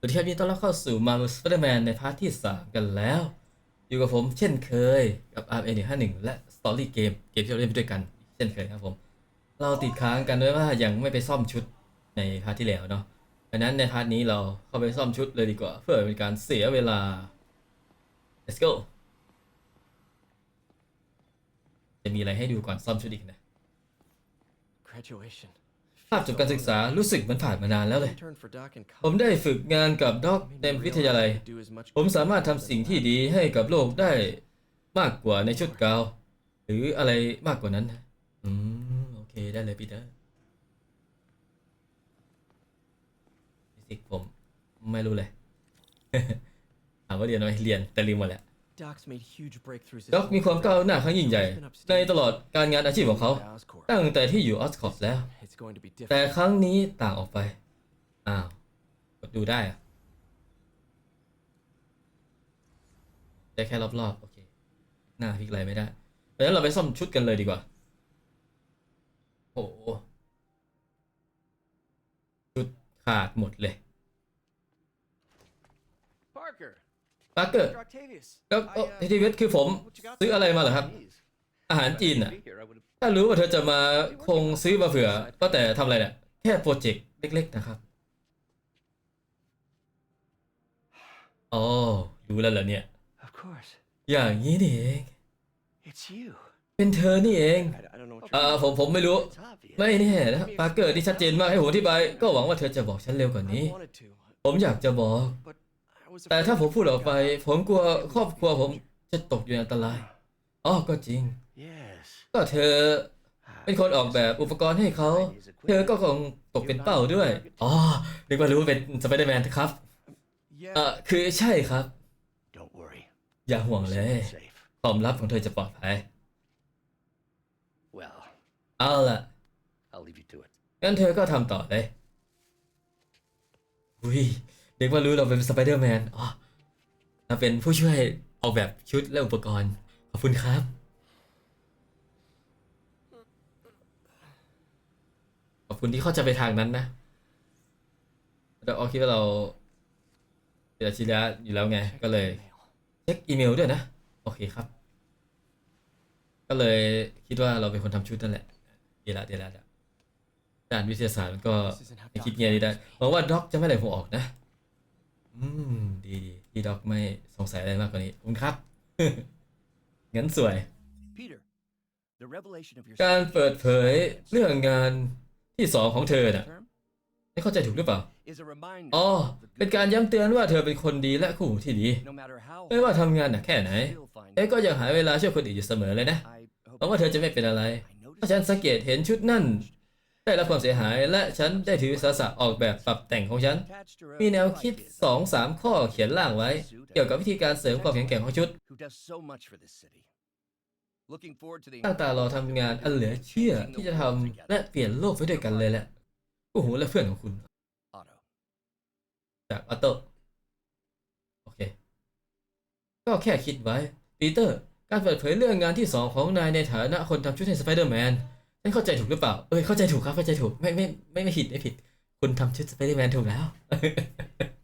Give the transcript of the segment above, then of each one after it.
สวัสดีครับยินดีต้อนรับเข้าสู่ Marvel Spider-Man ในพาร์ทที่ 3 กันแล้ว อยู่กับผมเช่นเคยกับ RM 151และ Story Game เกมที่เราเล่นไปด้วยกันเช่นเคยครับผม เราติดค้างกันด้วยว่ายังไม่ไปซ่อมชุดในพาร์ทที่แล้วเนาะดังนั้นในพาร์ทนี้เราเข้าไปซ่อมชุดเลยดีกว่า เพื่อเป็นการเสียเวลา let's go จะมีอะไรให้ดูก่อนซ่อมชุดอีกนะ Graduation. ภาพจบการศึกษารู้สึกเหมันผ่านมานานแล้วเลย Intern for Doc and ผมได้ฝึกงานกับด็อกในวิทยาลัย Do as much ผมสามารถทำสิ่งที่ดีให้กับโลกได้มากกว่าในชุดกาว หรืออะไรมากกว่านั้นนะอืม โอเคได้เลยปีเตอร์ฟิสิกส์ผมไม่รู้เลยถามว่าเรียนไหมเรียนแต่ลืมหมดแล้ว Doc's made huge breakthroughs. ด็อกมีความก้าวหน้าครั้งยิ่งใหญ่ ในตลอดการงานอาชีพของเขา Oscorp. ตั้งแต่ที่อยู่ออสคอปแล้ว It's going to be แต่ different. ครั้งนี้ต่างออกไป อ้าวกดดูได้อะได้แค่รอบๆ โอเค หน้าพลิกอะไรไม่ได้เพราะฉะนั้นเราไปซ่อมชุดกันเลยดีกว่าโอ้โหชุดขาดหมดเลย ปาร์เกอร์ Dr. Octavius. แล้วทีทีเวสคือผมซื้ออะไรมาเหรอครับ อาหารจีนอะ ถ้ารู้ว่าเธอจะมาคงซื้อมาเผื่อ ก็แต่ทำอะไรเนี่ยแค่โปรเจกต์เล็ก ๆ นะครับอ๋อรู้แล้วเหรอเนี่ย Of course. อย่างนี้นี่เอง It's you. เป็นเธอนี่เอง I, I don't know what เอ่อผมผมไม่รู้ It's obvious. ไม่แน่นะปาร์เกอร์ที่ชัดเจนมากให้ผมอธิบายก็หวังว่าเธอจะบอกฉันเร็วกว่านี้ I wanted to, ผมอยากจะบอก but I was แต่ถ้า afraid ผมพูดออกไป ผมกลัวครอบครัวผมจะตกอยู่ในอันตรายอ๋อก็จริง Yes. ก็เธอเป็นคนออกแบบอุปกรณ์ให้เขา เธอก็คงตกเป็นเป้าด้วย อ๋อ นึกว่ารู้ว่าเป็นสไปเดอร์แมนครับ Yeah. เอ่อคือใช่ครับ don't worry. อย่าห่วงเลย Safe. ความลับของเธอจะปลอดภัย Well, เอาล่ะ I'll leave you to it. งั้นเธอก็ทำต่อเลยอุ้ ยเด็กว่ารู้เราเป็นสไปเดอร์แมนอ๋อเราเป็นผู้ช่วยออกแบบชุดและอุปกรณ์ ขอบคุณครับ ขอบคุณที่เข้าใจไปทางนั้นนะเราเอคิดว่าเราเป็นอาชีพอยู่แล้วไง ก็เลยเช็คอีเมลด้วยนะ โอเคครับ ก็เลยคิดว่าเราเป็นคนทำชุดนั่นแหละ เดี๋ยวละเดีละดีละด่านวิทยาศาสตร์มันก็คิดเงี้ยดีได้หวังว่าด็อกจะไม่ไหลผมออกนะ อืม ดีดีที่ด็อกไม่สงสัยอะไรมากกว่านี้ขอบคุณครับ งั้นสวย Peter, the revelation of your การเปิดเผยเรื่องงานที่สองของเธอน่ะ term ไม่เข้าใจถูกหรือเปล่า is a reminder อ๋อ of the เป็น good การย้ำเตือนว่าเธอเป็นคนดีและคู่หูที่ดี no matter how ไม่ว่าทำงานหนักแค่ไหน still find เอ๊ะก็ยังหาเวลาช่วยคนอื่นอยู่เสมอเลยนะ I hope หวังว่าเธอจะไม่เป็นอะไร I ถ้า noticed ฉันสังเกตเห็นชุดนั่น ได้รับความเสียหายและฉันได้ถือสาสะออกแบบปรับแต่งของฉัน attached to a มีแนวคิด idea 2 3 ข้อเขียนล่างไว้ เกี่ยวกับวิธีการเสริมความแข็งแกร่งของชุด who does so much for this city. Looking forward to the ตั้งตารอทำงานอันเหลือเชื่อที่จะทำและเปลี่ยนโลกไปด้วยกันเลยแหละคู่หูและเพื่อนของคุณ Otto. จากออโต้โอเค ก็แค่คิดไว้ปีเตอร์ การเปิดเผยเรื่องงานที่สองของนายในฐานะคนทำชุดให้สไปเดอร์แมน ฉันเข้าใจถูกหรือเปล่า เอ้ยเข้าใจถูกครับเข้าใจถูกไม่ไม่ไม่ไม่ผิดไม่ผิด คุณทำชุดสไปเดอร์แมนถูกแล้ว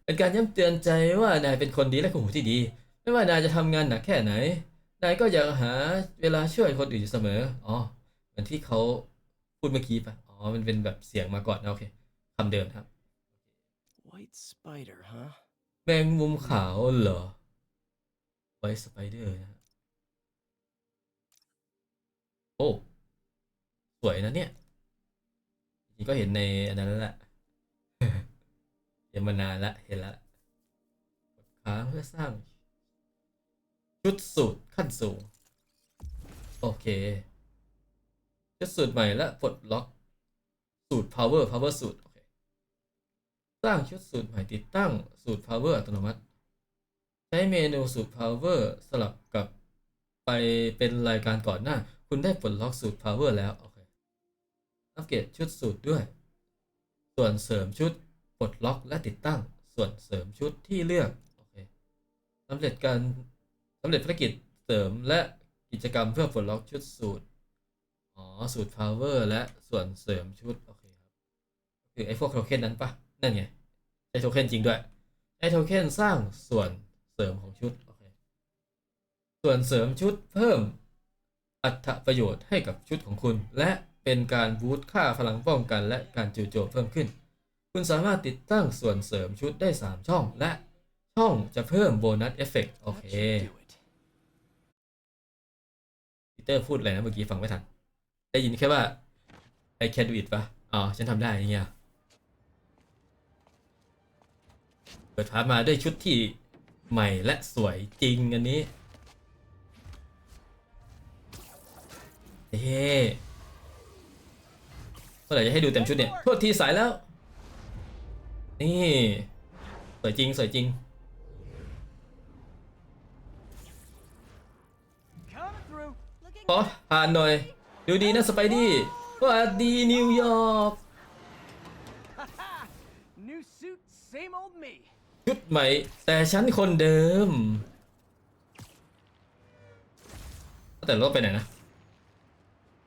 เป็นการย้ำเตือนใจว่านายเป็นคนดีและคู่หูที่ดี ไม่ว่านายจะทำงานหนักแค่ไหน นายก็อยากหาเวลาช่วยคนอื่นอยู่เสมอ อ๋อเหมือนที่เขาพูดเมื่อกี้ปะอ๋อ มันเป็นแบบเสียงมาก่อนนะโอเคคำเดิมครับ White spider, huh? แมงมุมขาวเหรอไว้สไปเดอร์นะฮะโอ้ส วยนะเนี่ยจริงก็เห็นในอันนั้นแล้วแหละเห็นมานานละเห็นล้วกดค้างเพื่อสร้าง ชุดสูตรขั้นสูง โอเค ชุดสูตรใหม่และปลดล็อกสูตร power power สูตร โอเค สร้างชุดสูตรใหม่ติดตั้งสูตร power อัตโนมัติ ใช้เมนูสูตร power สลับกับไปเป็นรายการก่อนหน้า คุณได้ปลดล็อกสูตร power แล้ว อัปเกรดชุดสูตรด้วย ส่วนเสริมชุดปลดล็อกและติดตั้ง ส่วนเสริมชุดที่เลือกโอเคสำเร็จการสำเร็จภารกิจเสริมและกิจกรรมเพื่อปลดล็อกชุดสูตรอ๋อสูตร power และส่วนเสริมชุดโอเคครับคือไอ้พวกโทเค็นนั้นปะนั่นไงใช้โทเค็นจริงด้วยให้โทเค็นสร้างส่วนเสริมของชุดโอเคส่วนเสริมชุดเพิ่มอัตประโยชน์ให้กับชุดของคุณและ เป็นการบูตค่าพลังป้องกันและการจู่โจมเพิ่มขึ้น คุณสามารถติดตั้งส่วนเสริมชุดได้ 3 ช่อง และช่องจะเพิ่มโบนัสเอฟเฟกต์โอเคปีเตอร์พูดอะไรนะเมื่อกี้ฟังไม่ทัน ได้ยินแค่ว่า I can do it ปะอ๋อ ฉันทำได้อย่างเงี้ยเปิดพามาด้วยชุดที่ใหม่และสวยจริงอันนี้เฮ้ เมื่อไหร่จะให้ดูเต็มชุดเนี่ยโทษทีสายแล้ว นี่สวยจริงสวยจริงขอผ่านหน่อย ดูดีนะสไปดี้สวัสดีนิวยอร์กชุดใหม่ แต่ฉันคนเดิม แต่รถไปไหนนะ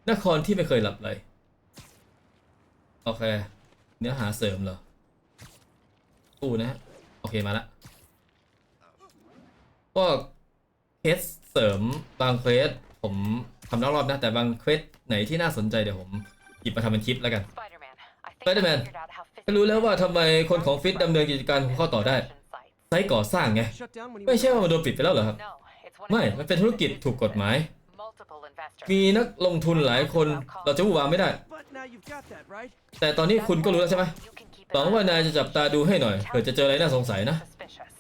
นครที่ไม่เคยหลับเลย โอเค เนื้อหาเสริมเหรอตู้นะ โอเคมาละพวกเคสเสริมบางเควสผมทำรอบๆนะ แต่บางเควสไหนที่น่าสนใจเดี๋ยวผมหยิบมาทำเป็นคลิปแล้วกัน Spider-Man, I think Spider-Man. I figured out how ก็รู้แล้วว่าทำไมคนของฟิตดำเนินกิจการของเขาต่อได้ sites. ไซต์ก่อสร้างไง Shut down when he ไม่ was ใช่ว่ามันโดนปิดไปแล้วเหรอครับ No, it's one ไม่ of มันเป็นธุรกิจถูกกฎหมาย multiple investors. มีนักลงทุนหลายคนเราจะวู่วามไม่ได้ But now you've got that, right? แต่ตอนนี้คุณก็รู้แล้วใช่ไหม You can keep หวังว่านายจะจับตาดูให้หน่อยเผื่อจะเจออะไรน่าสงสัยนะ suspicious.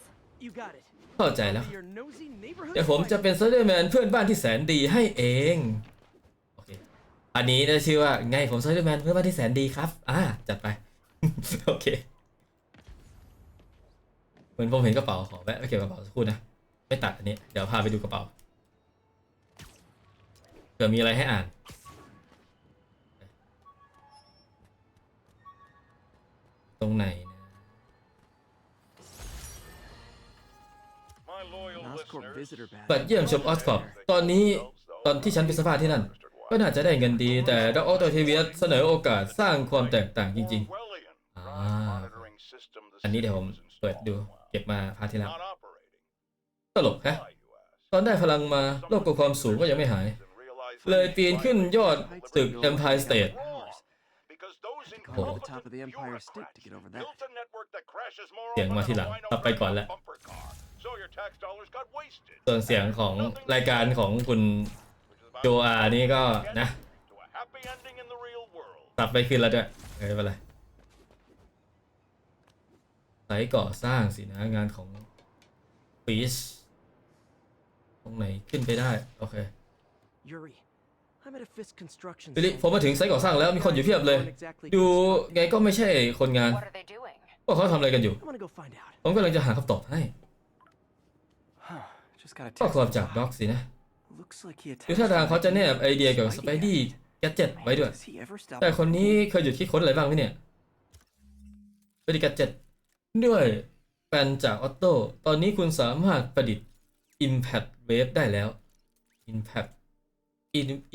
You got it. เข้าใจแล้ว Be your nosy neighborhood เดี๋ยวผมจะเป็นเซอร์แมนเพื่อนบ้านที่แสนดีให้เองโอเคอันนี้ได้ชื่อว่าไงผมเซอร์แมนเพื่อนบ้านที่แสนดีครับอ่าจัดไปโอเคเหมือนผมเห็นกระเป๋าขอแวะไปเก็บกระเป๋าสักครู่นะไม่ตัดอันนี้เดี๋ยวพาไปดูกระเป๋า เผื่อมีอะไรให้อ่าน ตรงไหนนะ Oscorp visitor badge. บัตรเยี่ยมชมออสคอปตอนนี้ตอนที่ฉันไปสัมภาษณ์ที่นั่น ก็น่าจะได้เงินดี แต่ดรออโตเทเวียเสนอโอกาสสร้างความแตกต่างจริง ๆอ่าอันนี้เดี๋ยวผมเปิดดู เก็บมาพาร์ทที่แล้วตลกฮะ ตอนได้พลังมาโลกกับความสูงก็ยังไม่หาย เลยปีนขึ้นยอดตึก Empire State Go to the top of the Empire State to get over that. เสียงมาทีหลังเอาไปก่อนแล้ว ส่วนเสียงของรายการของคุณโจอานี่ก็นะปรับไปขึ้นแล้วด้วยเออไม่เป็นไรไซต์ก่อสร้างสินะงานของฟิชตรงไหนขึ้นไปได้ โอเค Yuri, ฟิลิป site. ผมมาถึงไซต์ก่อสร้างแล้วมีคนอยู่เพียบเลย Don't exactly ดู construct. ไงก็ไม่ใช่คนงาน What are they doing? พวกเขาทำอะไรกันอยู่ I want to go find out. ผมกำลังจะหาคำตอบให้ Huh. Just got a ข้อ text ความ from จาก Doc. ด็อกสินะ Looks like he ดู attached ท่าทาง some เขาจะแนบ ideas ไอเดียเกี่ยวกับ to ส Spidey ไปดี้ had. แกดเจ็ตไว้ด้วย Has he ever stopped แต่คน by นี้เคยหยุดคิดค้นอะไรบ้างไหมเนี่ยสไปดี้แกดเจ็ตด้วยแปลนจากออโต้ตอนนี้คุณสามารถประดิษฐ์ Impact Wave ได้แล้ว Impact In-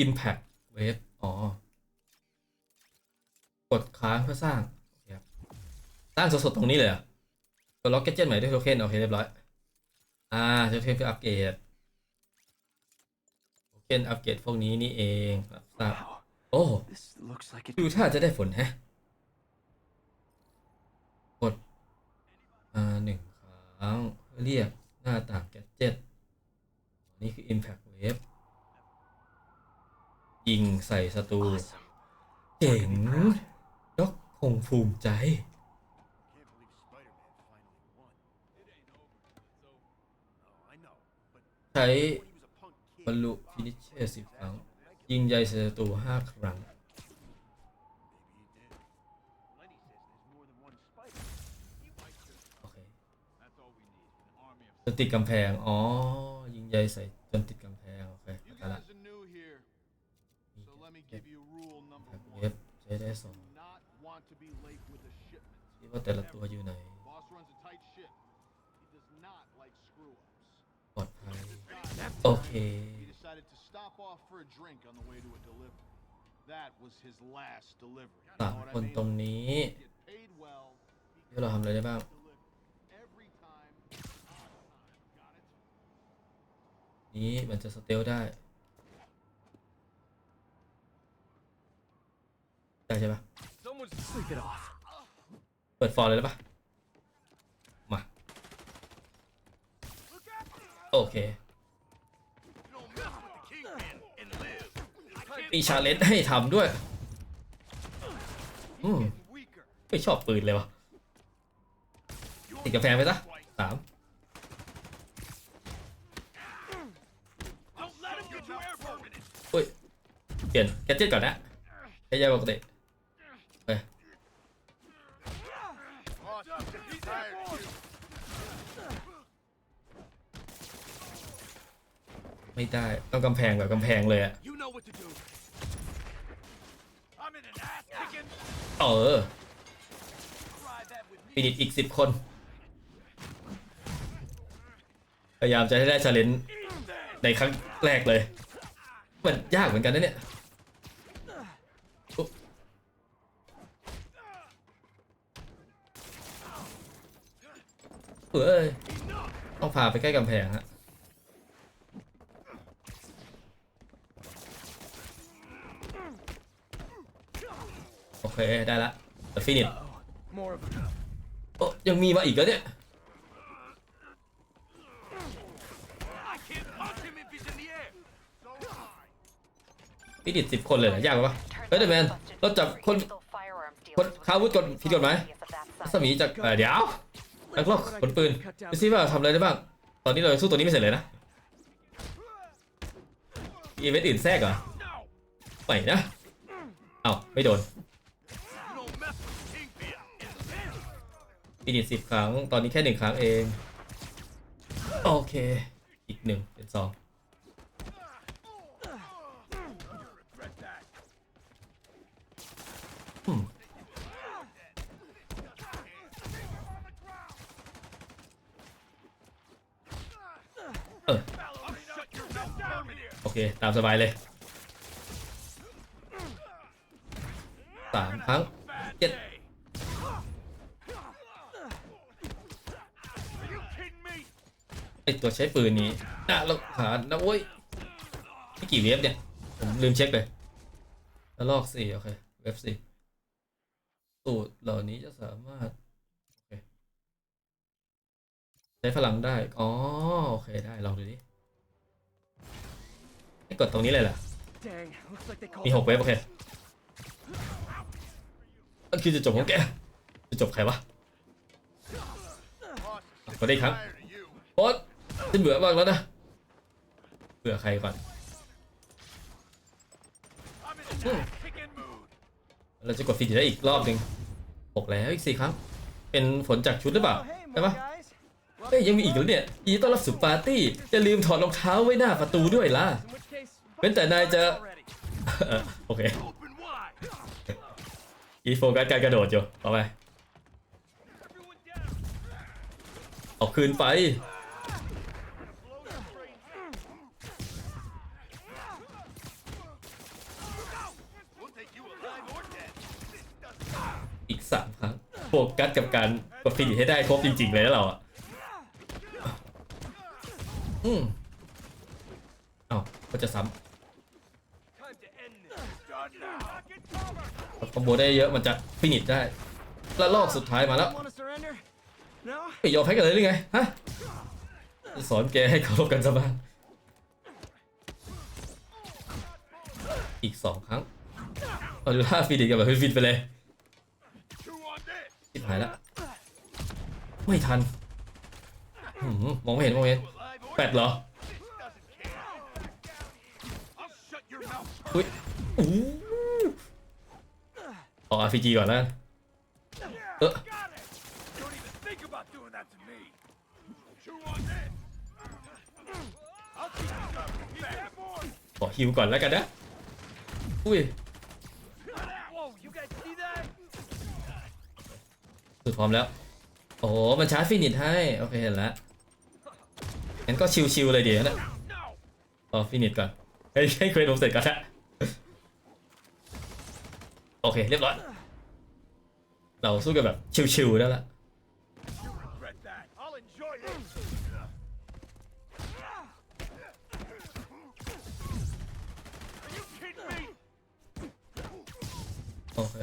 Impact Wave อ๋อ กดค้างเพื่อสร้างโอเคครับสร้างสดๆตรงนี้เลยเหรอะกดล็อกเกจเจ็ตใหม่ด้วยโทเค็นโอเคเรียบร้อย อ่าโทเค็นเพื่ออัปเกรดโทเค็นอัปเกรดพวกนี้นี่เองครับทราบ Wow. โอ้ This looks like it. ดูท่าจะได้ผลแฮะกดอ่าหนึ่งครั้งเพื่อเรียกหน้าต่างแกดเจ็ตนี่คือ Impact Wave ยิงใส่ศัตรู Awesome. เจ๋งด็อกคงภูมิใจ Can't believe Spider-Man finally won. It ain't over till it's over. Oh, I know. But ใช้ when he was a punk บรร kid, ลุฟินิชเชอร์สิบครั้ง ยิงใยใส่ศัตรูห้าครั้ง maybe he did. Lenny says there's more than one Spider. He might just. โอเค That's all we need. An army of. จนติดกำแพง อ๋อ ยิงใยใส่จนติดกำ เดสที่ว่าแต่ละตัวอยู่ไหนปลอดภัยโอเค สามคนตรงนี้ที่เราทำอะไรได้บ้างนี้มันจะสเตลได้ ใช่ปะ Someone's sleep it off. เปิดฟอร์เลยได้ปะมา โอเคมีชาเลนจ์ให้ทำด้วย อืม Weaker. ไม่ชอบปืนเลยวะติดกระแพงไปซะสาม Don't let him get you air permanent. อุ้ย เปลี่ยนแกดเจ็ตก่อนนะใช้ยาปกติเฮ้ย Boss, he's tired of you. ไม่ได้ต้องกำแพงแบบกำแพงเลยอะ You know what to do. I'm in an ass kicking. เออ Try that with ฟิ me. นิชอีกสิบคน พยายามจะให้ได้ชาเลนจ์ในครั้งแรกเลย มันยากเหมือนกันนะเนี่ยอุ๊บเอ้ยต้องพาไปใกล้กำแพงฮะ โอ เคได้ละแต่ฟินิช More of them. โอ้ยังมีมาอีกแล้วเนี่ย I can't punch him if he's in the air. So high. พี่ดิดสิบคนเลยเหรอยากปะ Turns เฮ้ยเด out แมน busted เราจับคน illegal firearms คน dealers ค้าอาวุธกฎผิดกฎหมาย radius of that รั site. ศมีจากเอ่อเดี๋ยวนักรบขนปืนดูซิว่าทำอะไรได้บ้าง ตอนนี้เราสู้ตัวนี้ไม่เสร็จเลยนะอีเวนต์อื่นแทรกเหรอ No. ไม่นะ เอ้าไม่โดน Kingpin. พี่ดิดสิบครั้ง ตอนนี้แค่หนึ่งครั้งเอง โอเค อีกหนึ่งเป็นสองเออโอเค ตามสบายเลยสามครั้ง Bad Get- day. Are you kidding me? ไอ ตัวใช้ปืนนี้น่าเราหานะโว้ยไม่กี่เว็บเนี่ย ผมลืมเช็คเลยแล้วลอกสี่โอเค เว็บสี่สูตรเหล่านี้จะสามารถโอเคใช้พลังได้ อ๋อ โอเคได้ ลองดูดิให้กดตรงนี้เลยล่ะ มีหกเว็บโอเคนั่นคือจะจบของแก จะจบใครวะกดได้ครั้งโอ๊ต ฉันเบื่อมากแล้วนะ เบื่อใครก่อน เราจะกดฟีดได้อีกรอบหนึ่งหกแล้วอีกสี่ครั้ง เป็นผลจากชุดหรือเปล่าใช่ปะเฮ้ยยังมีอีกแล้วเนี่ยยินดีต้อนรับสู่ปาร์ตี้อย่าลืมถอดรองเท้าไว้หน้าประตูด้วยล่ะเว้นแต่นายจะโอเคอีโฟกัสการกระโดดอยู่ต่อไป Everyone down. เอาคืนไป Blow your brains. We'll take you alive or dead. This doesn't อีกสามครั้ง โฟกัสกับการกดฟีดให้ได้ครบจริง ๆ เลยนะเราอะอืมเอ้าก็จะซ้ำคอมโบได้เยอะมันจะฟินิชได้ แล้วรอบสุดท้ายมาแล้วไม่ยอมแพ้กันเลยหรือไงฮะจะสอนแกให้เคารพกันซะบ้างอีกสองครั้งเอาดูท่าฟีดิกับแบบฟินไปเลย Two on this. ชิบหายละไม่ทันมองไม่เห็นมองไม่เห็นแปดเหรออุ้ยโอ้ออกอาร์พีจีก่อนแล้วเออขอฮิวก่อนแล้วกันนะอุ้ย สุดพร้อมแล้ว โอ้โห มันชาร์จฟินิชให้ โอเคเห็นแล้วงั้นก็ชิวๆเลยเดี๋ยวนะรอฟินิชก่อนเฮ้ให้เควสผมเสร็จก่อนนะโอเค เรียบร้อย เราสู้กันแบบชิวๆได้ละโอเค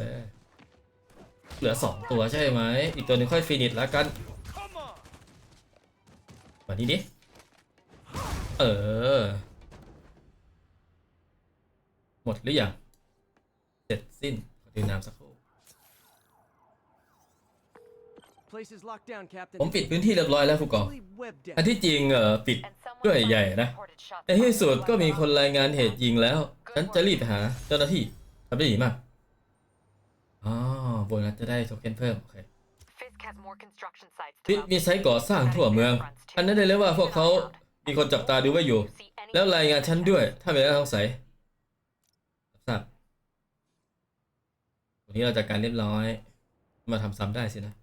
เหลือสองตัวใช่ไหม อีกตัวหนึงค่อยฟินิชแล้วกัน Come on. มานี่ดิ เออ หมดหรือยังเสร็จสิ้นขอดื่มน้ำสักครู่ Place is locked down, Captain. ผมปิดพื้นที่เรียบร้อยแล้วผู้กอง Fully webbed down. อันที่จริงเออปิด And someone ด้วย finally ใหญ่นะ reported shots ในที่สุด fired ก็มี by คนรายงานเหตุยิงแล้ว ฉันจะรีบไปหาเจ้าหน้าที่ทำได้ดีมากอ๋อโบนัสจะได้โทเค็นเพิ่มโอเคฟิสมีไซต์ก่อสร้างทั่วเมือง อันนั้นได้เลยว่าพวกเขามีคนจับตาดูไว้อยู่ แล้วรายงานฉันด้วย ถ้ามีอะไรสงสัยทราบวันนี้เราจัดการเรียบร้อย มาทำซ้ำได้สินะ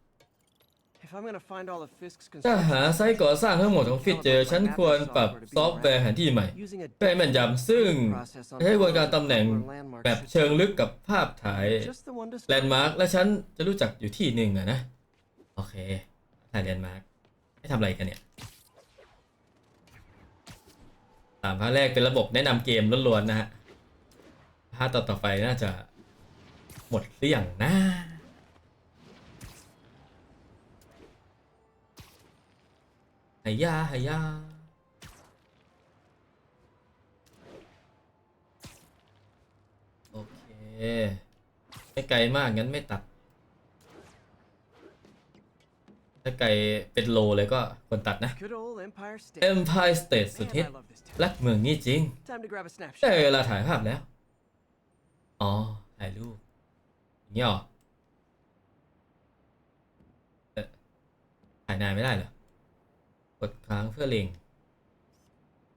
If I'm gonna find all of Fisk's ถ้า construction หาไซต์ก่อสร้างทั้งหมดของฟิตเจอ ฉันควรปรับซอฟต์แวร์แผนที่ใหม่ using a เพื่อให้แม่นยำซึ่ง process on ใช้กระบวนการตำแหน่ง or landmarks แบบเชิงลึกกับภาพถ่าย Just the one to แล start. นด์มาร์กและฉันจะรู้จักอยู่ที่หนึ่งอะนะ โอเค ถ่ายแลนด์มาร์กให้ทำอะไรกันเนี่ยสามพาร์ทแรกเป็นระบบแนะนำเกมล้วนๆนะฮะพาร์ทต่อต่อๆไปน่าจะหมดเรื่องนะ หายาหายาโอเค ไม่ไกลมากงั้นไม่ตัด ถ้าไกลเป็นโลเลยก็ควรตัดนะ Good old Empire State. Empire State สุด Man, ฮิต I love this town. รักเมืองนี้จริง Time to grab a ได้ snapshot. เวลาถ่ายภาพแล้ว อ๋อ ถ่ายรูปอย่างนี้หรอเอ๊ะถ่ายนานไม่ได้เหรอ กดค้างเพื่อเล็ง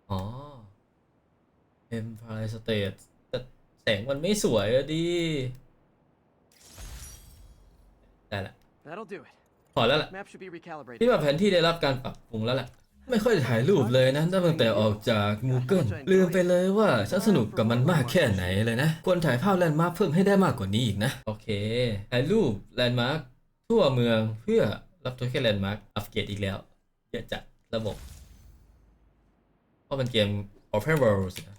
อ๋อ Empire State แต่แสงมันไม่สวยอะดิ ได้ละ That'll do it. พอแล้วล่ะ Map should be recalibrated. พี่ว่าแผนที่ได้รับการปรับปรุงแล้วแหละไม่ค่อยได้ถ่ายรูปเลยนะตั้งแต่ออกจาก Google ลืมไปเลยว่าฉันสนุกกับมันมากแค่ไหนเลยนะ ควรถ่ายภาพแลนด์มาร์คเพิ่มให้ได้มากกว่านี้อีกนะ โอเค ถ่ายรูปแลนด์มาร์คทั่วเมืองเพื่อรับตัวแค่แลนด์มาร์คอัปเกรดอีกแล้ว เยอะจัดระบบ เพราะมันเกม Open World สินะ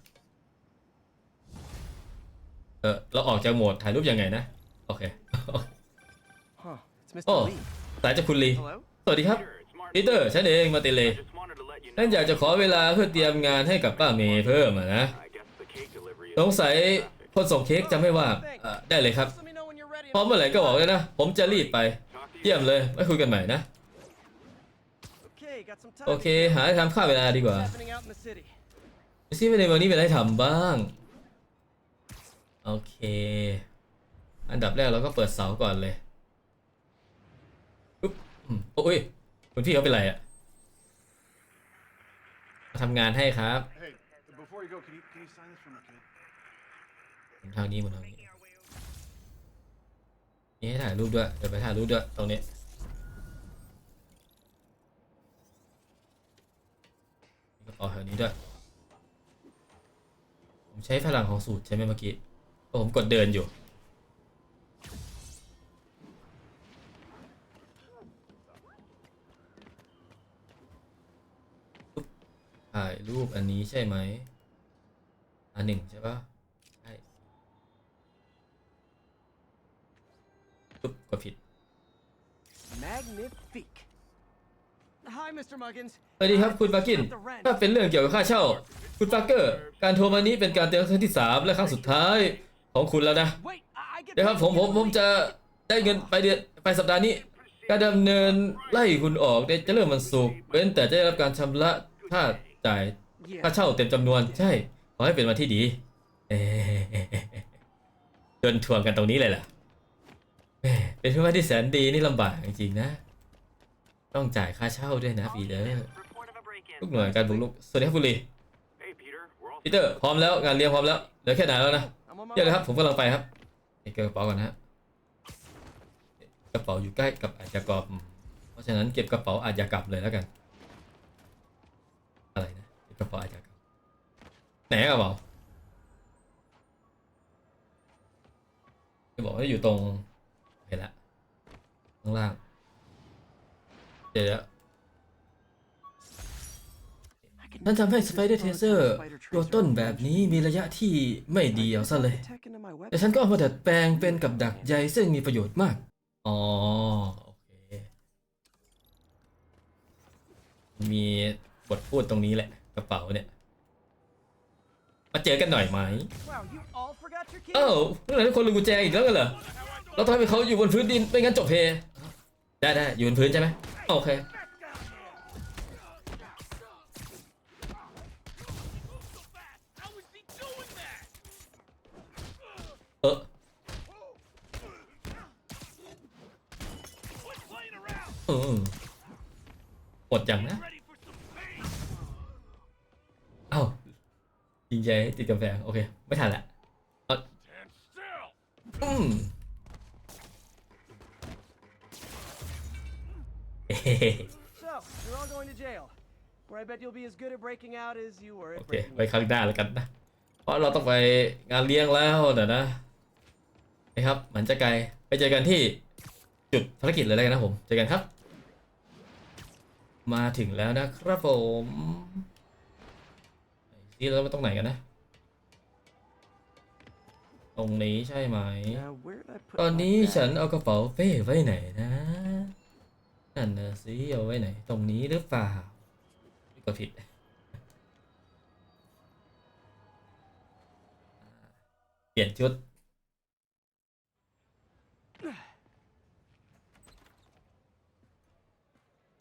เออเราออกจากโหมดถ่ายรูปยังไงนะ โอเค Huh. It's Mr. Oh. Lee. สายจากคุณลี Hello? สวัสดีครับ ปีเตอร์ฉันเองมาติเล Just wanted to let you นั่น know. อยากจะขอเวลาเพื่อเตรียมงานให้กับป้าเมย์เพิ่มอะนะ I guess the cake delivery สงสัยคนส่งเค้กจะไม่ว่างเอ่อได้เลยครับ Just let me know when you're ready. พร้อมเมื่อไหร่ก็บอกเลยนะ ผมจะรีบไป Talk to you เยี่ยมเลยไว้คุยกันใหม่นะ โอเค หาอะไรทำค่าเวลาดีกว่า What's happening out in the city? ดูซิว่าในวันนี้มีอะไรทำบ้าง โอเค อันดับแรกเราก็เปิดเสาก่อนเลยอุ๊บอืมโอ้ยคุณพี่เขาเป็นไรอะมาทำงานให้ครับ Hey, before you go, can you can you sign this for my kid? หมุนทางนี้หมุนทางนี้นี่ให้ถ่ายรูปด้วย เดี๋ยวไปถ่ายรูปด้วยตรงนี้ อ๋อแถวนี้ด้วย ผมใช้พลังของสูตรใช่ไหมเมื่อกี้เพราะผมกดเดินอยู่ ถ่ายรูปอันนี้ใช่ไหมอันหนึ่งใช่ปะ สวัสดีครับคุณปากิน The rent. ถ้าเป็นเรื่องเกี่ยวกับค่าเช่า คุณปาร์เกอร์ การโทรมานี้เป็นการเตือนครั้งที่ 3 และครั้งสุดท้ายของคุณแล้วนะ Wait, I I get เดี๋ยวครับ paid ผมผม to ผม leave. จะได้เงินไปเดือนไปสัปดาห์นี้ การดำเนินไล่คุณออกเนี่ยจะเริ่มมันสุกร์เว้นแต่จะได้รับการชำระค่าจ่ายค่า Yeah. เช่าเต็มจำนวนใช่ ขอให้เป็นวันที่ดีเอ๊ะเดินทวงกันตรงนี้เลยล่ะแหม่เป็นวันที่แสนดีนี่ลำบากจริงๆนะ ต้องจ่ายค่าเช่าด้วยนะปีเตอร์ Report of a break-in. ทุกหน่วยการบุกรุกสวัสดีครับคุณลี Hey, Peter. We're all ปีเตอร์พร้อมแล้วงานเลี้ยงพร้อมแล้วเหลือแค่ไหนแล้วนะ I'm on my เดี๋ยวเลย way. ครับผมกำลังไปครับเก็บกระเป๋าก่อนนะฮะกระเป๋าอยู่ใกล้กับอาชญากรอืมเพราะฉะนั้นเก็บกระเป๋าอาชญากรรมเลยแล้วกัน อะไรนะเก็บกระเป๋าอาชญากรรมไหนกระเป๋าจะบอกว่าอยู่ตรงเห็นละข้างล่าง เดี๋ยว can นั่นทำให้ use สไปเดอร์เท this เซอร์ spider ตัว tracer ต้น on แบบ flesh. นี้มีระยะที่ไม่ดีเอาซะเลย Tech into my แต่ weapon. ฉันก็เอามาดัดแปลงเป็นกับดักใยซึ่งมีประโยชน์มาก อ๋อ โอเค มีบทพูดตรงนี้แหละ กระเป๋าเนี่ย มาเจอกันหน่อยไหม Wow, you all forgot your key. เอ้าเมื่อไหร่ทุกคนลืมกุญแจอีกแล้วกันเหรอ เราต้องให้เขาอยู่บนพื้นดินไม่งั้นจบเพย์ ได้ได้อยู่บนพื้นใช่ไหมโอเคเอออดจังนะเอ้ายิงใจติดกาแฟโอเค ไม่ทันละอืมเฮ้ So, you're all going to jail. Where I bet you'll be as good at breaking out as you were โอ at เค breaking ไว้ครั้งหน้าแล้วกันนะ เพราะเราต้องไปงานเลี้ยงแล้วเดี๋ยวนะนะครับหมันจะไกลไปเจอกันที่จุดภารกิจเลยแล้วกันนะผมเจอกันครับ มาถึงแล้วนะครับผมนี่เราไปตรงไหนกันนะ ตรงนี้ใช่ไหม Now, where did I put ตอน my นี้ bag? ฉันเอากระเป๋าเป้ไว้ไหนนะ นั่นนะสิเอาไว้ไหน ตรงนี้หรือเปล่าไม่ก็ผิดเปลี่ยนชุด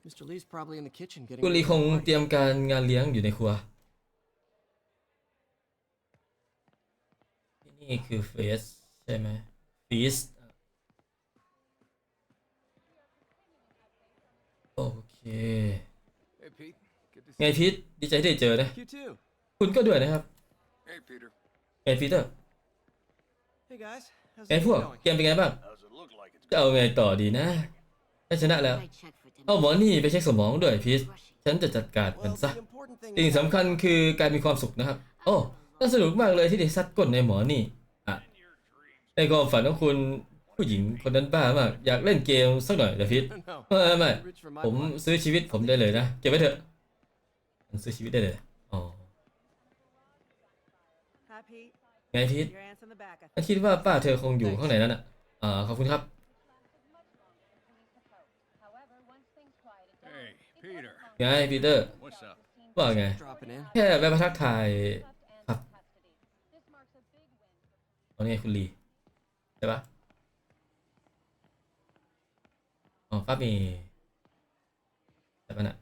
Mr. Lee's probably in the kitchen getting กุลี ready ค for ง the เตรียมการงานเลี้ยงอยู่ในครัว ที่นี่คือเฟสใช่ไหมฟีส ไงพีทดีใจที่ได้เจอนะ party. You too. คุณก็ด้วยนะครับ Hey, Peter. ไงพีเตอร์ Hey guys, how's ไง it พวก going? เกมเป็นไงบ้าง Does it look like it's จะเอาไงต่อดีนะถ้าชนะแล้ว เอาหมอนี่ไปเช็คสมองด้วยพีทฉันจะจัดการมัน Well, ซะ the important thing สิ่ง is สำคัญคือการมีความสุขนะครับ โอ้น่าสนุกมากเลยที่ได้ซัดก้นในหมอนี่อะในความฝันของคุณ ผู้หญิงคนนั้นบ้ามาก อยากเล่นเกมสักหน่อยเหรอพีท no, ไม่ไม่ rich for my ผม blood. ซื้อชีวิตผมได้เลยนะ เก็บไว้เถอะผมซื้อชีวิตได้เลยอ๋อ Hi, Pete. ไงพีท Your aunt's in the back. I ฉันคิดว่าป้าเธอคงอยู่ข้างในนั้นอะอ่าขอบคุณครับ Hey, Peter. ไงพีเตอร์ What's up? ว่าไง think. Dropping in. แค่แวะมาทักทายครับเอาไงคุณลีใช่ปะ อ๋อป้ามีแต่ปะน่ะ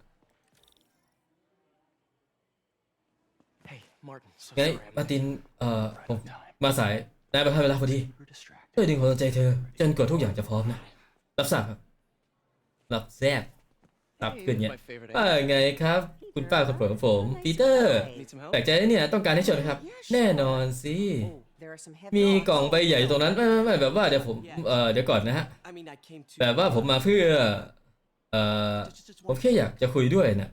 Hey, Martin. So ไง sorry. I มาร์ติน เอ่อ right ผม on time. มาสายได้มาทันเวลาพอดี We're distracted. ช่วยดึงความสนใจเธอ จนกว่าทุกอย่างจะพร้อมนะ รับทราบครับ รับแซบรับ Hey, ขึ้น this is เนี่ย my favorite ว่า age. ไงครับ คุณป้าคนโปรดของผมปีเตอร์ Need some help? แปลกใจนะเนี่ย ต้องการให้ช่วยไหมครับ แน่นอนสิ มีกล่องใบใหญ่ตรงนั้นไม่ไม่ไม่แบบว่าเดี๋ยวผมเอ่อเดี๋ยวก่อนนะฮะ I mean, I came to. แบบว่าผมมาเพื่อเอ่อ Just, just, just ผม one แค่อยากจะคุยด้วยนะ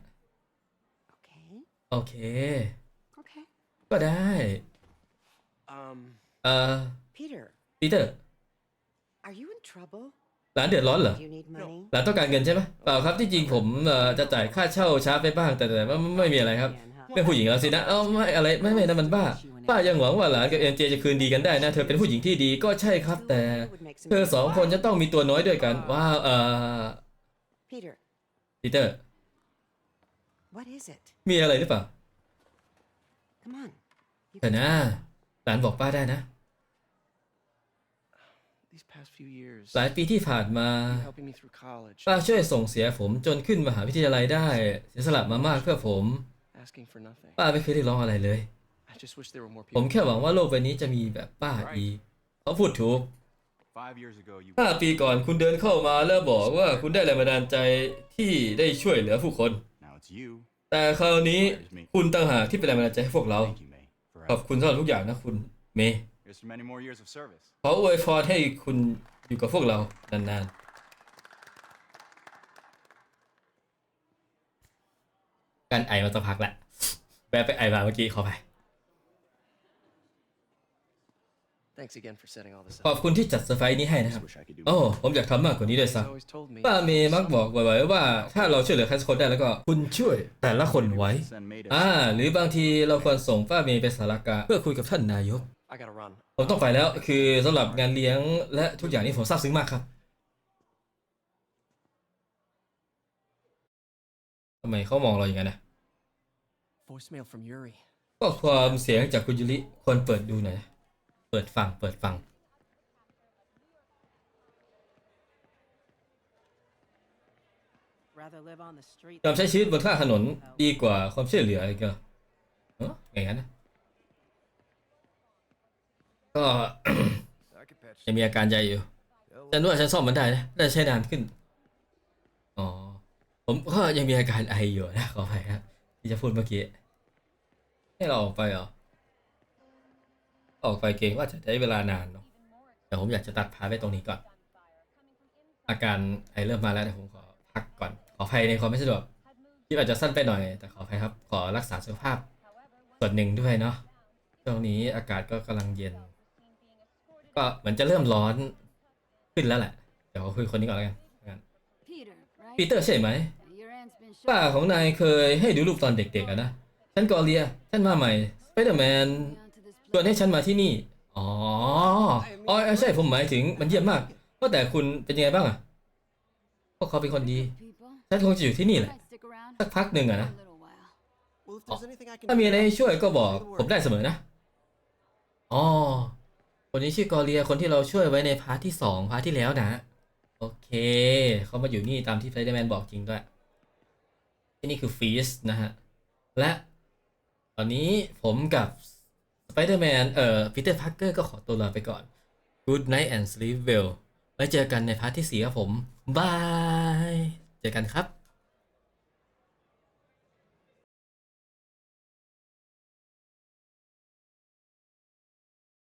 Okay. โอเค Okay. ก็ได้ Um, เอ่อ Peter, ปีเตอร์ are you in trouble? ร้านเดือดร้อนเหรอ Do you need money? ร้านต้องการเงินใช่ไหมเปล่าครับที่จริงผมเอ่อจะจ่ายค่าเช่าช้าไปบ้างแต่แต่ว่าไม่มีอะไรครับ Again, huh? เป็นผู้หญิงแล้วสินะเอ้าไม่อะไรไม่ไม่นะมันบ้า ป้ายังหวังว่าหลานกับเอ็นเจจะคืนดีกันได้นะ เธอเป็นผู้หญิงที่ดีก็ใช่ครับ แต่ Would make some เธอสองคนจะต้องมีตัวน้อยด้วยกันว้าวเอ่อ Peter, ปีเตอร์ what is it? มีอะไรหรือเปล่า Come on. You แต่ can นะ หลานบอกป้าได้นะ these past few years, หลายปีที่ผ่านมา you helping me through college, ป้าช่วยส่งเสียผมจนขึ้นมหาวิทยาลัยได้ เสียสละมามากเพื่อผม asking for nothing. ป้าไม่เคยได้ร้องอะไรเลย I just wish there were more ผม people. แค่หวังว่าโลกใบนี้จะมีแบบป้าอีกเขาพูดถูก Five years ago, you ห้าปีก่อนคุณเดินเข้ามาแล้วบอกว่าคุณได้แรงบันดาลใจที่ได้ช่วยเหลือผู้คน now it's you. แต่คราวนี้คุณต่างหากที่เป็นแรงบันดาลใจให้พวกเรา Thank you, May, for ขอบคุณสำหรับทุกอย่างนะคุณเมย์ Here's to many more years of service. ขออวยพรให้คุณอยู่กับพวกเรานานๆ การไอมาสักพักละแวะไปไอมาเมื่อกี้ขอไป Thanks again for setting all this ขอ up. บคุณที่จัดเซอร์ไพรส์นี้ให้นะครับ Wish I could do โอ้ ผมอยากทำมากกว่านี้ด้วย He's ซ้ always told me. ำป้าเมย์มักบอกบ่อยๆว่า ถ้าเราช่วยเหลือใครสักคนได้แล้วก็คุณช่วยแต่ละคนไว้ Send May to อ่า หรือบางทีเราควรส่งป้าเมย์ไปสารกลารเพื่อคุยกับท่านนายก I gotta run. ผมต้องไปแล้วคือสำหรับงานเลี้ยงและทุกอย่างนี้ผมซาบซึ้งมากครับทำไมเขามองเราอย่างนั้นนะ Voicemail from Yuri. ก็ความเสียงจากคุณยูริควรเปิดดูหน่อยนะเปิดฟังเปิดฟัง Rather live on the street ยอมใช้ชีวิตบนข้างถนนดีกว่าความช่วยเหลืออีกเหรอเอออย่างนั้นนะก็ I could patch ยังมีอาการใจอยู่ฉันว่าฉันซ่อมมันได้นะแต่ใช้นานขึ้น อ๋อ ผมก็ยังมีอาการไออยู่นะขออภัยครับที่จะพูดเมื่อกี้ ให้เราออกไปเหรอ ออกไปเกรงว่าจะใช้เวลานานเนาะแต่ผมอยากจะตัดพาร์ทไว้ตรงนี้ก่อน อาการไอเริ่มมาแล้วเดี๋ยวผมขอพักก่อน ขออภัยในความไม่สะดวกคลิปอาจจะสั้นไปหน่อย แต่ขออภัยครับ ขอรักษาสุขภาพ ส่วนหนึ่งด้วยเนาะช่วงนี้อากาศก็กำลังเย็น ก็เหมือนจะเริ่มร้อนขึ้นแล้วแหละ เดี๋ยวคุยคนนี้ก่อนแล้วกันงั้น Peter, right? ปีเตอร์ใช่ไหม Your aunt's been ป้าของนายเคยให้ดูรูปตอนเด็กๆอะนะฉันกอเลียฉันมาใหม่สไปเดอร์แมน to this ช วนให้ฉันมาที่นี่ อ๋อ อ๋อใช่ผมหมายถึงมันเยี่ยมมากว่าแต่คุณเป็นยังไงบ้างอะพวกเขาเป็นคนดี people. ฉันคงจะอยู่ที่นี่แหละ Might stick around สักพักหนึ่งอะนะ for a little while. Well, if there's anything I can ถ้ามีอะไรให้ช่วยก็บอก say the ผมได้ word. เสมอนะ อ๋อ คนนี้ชื่อกอเลียคนที่เราช่วยไว้ในพาร์ทที่สองพาร์ทที่แล้วนะ โอเค เขามาอยู่นี่ตามที่ไฟเดอร์แมนบอกจริงด้วย ที่นี่คือฟีสนะฮะ และตอนนี้ผมกับส ไปเดอร์แมนเอ่อพีเตอร์พาร์เกอร์ก็ขอตัวลาไปก่อน Good night and sleep well ไว้เจอกันในพาร์ทที่สี่ครับผม บาย เจอกันครับ